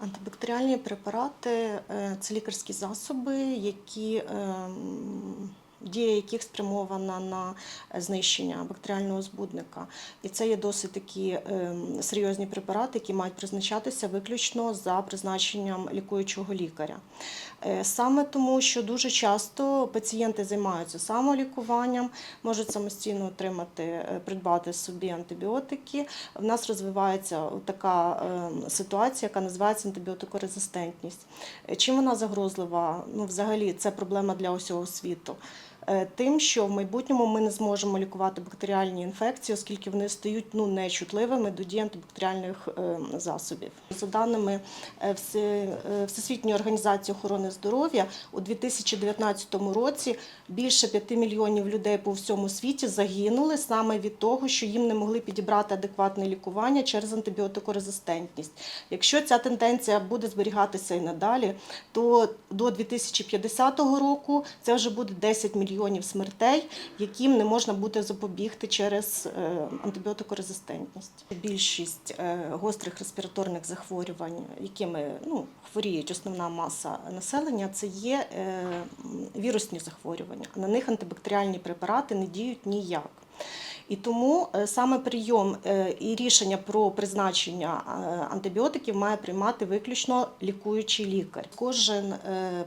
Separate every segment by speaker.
Speaker 1: Антибактеріальні препарати е, це лікарські засоби, які ем, дія яких спрямована на знищення бактеріального збудника. І це є досить такі ем, серйозні препарати, які мають призначатися виключно за призначенням лікуючого лікаря. Е, Саме тому, що дуже часто пацієнти займаються самолікуванням, можуть самостійно отримати, е, придбати собі антибіотики. В нас розвивається така ситуація, яка називається антибіотикорезистентність. Е, Чим вона загрозлива? Ну, взагалі, це проблема для усього світу. Е, Тим, що в майбутньому ми не зможемо лікувати бактеріальні інфекції, оскільки вони стають ну, нечутливими до дії антибактеріальних е, засобів. За даними е, Все- Всесвітньої організації охорони здоров'я, у 2019 році більше 5 мільйонів людей по всьому світі загинули саме від того, що їм не могли підібрати адекватне лікування через антибіотикорезистентність. Якщо ця тенденція буде зберігатися і надалі, то до 2050 року це вже буде 10 мільйонів смертей, яким не можна буде запобігти через е, антибіотикорезистентність. Більшість е, гострих респіраторних захворювань, якими ну, хворіють основна маса населення, це є е, вірусні захворювання. На них антибактеріальні препарати не діють ніяк. І тому е, саме прийом е, і рішення про призначення е, антибіотиків має приймати виключно лікуючий лікар. Кожен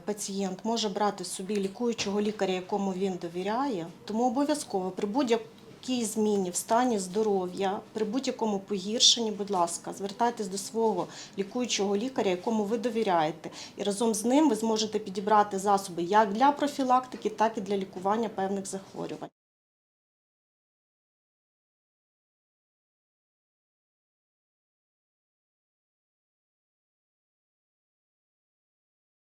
Speaker 1: пацієнт може брати собі лікуючого лікаря, якому він довіряє, тому обов'язково при будь-якій зміні в стані здоров'я, при будь-якому погіршенні, будь ласка, звертайтесь до свого лікуючого лікаря, якому ви довіряєте, і разом з ним ви зможете підібрати засоби як для профілактики, так і для лікування певних захворювань.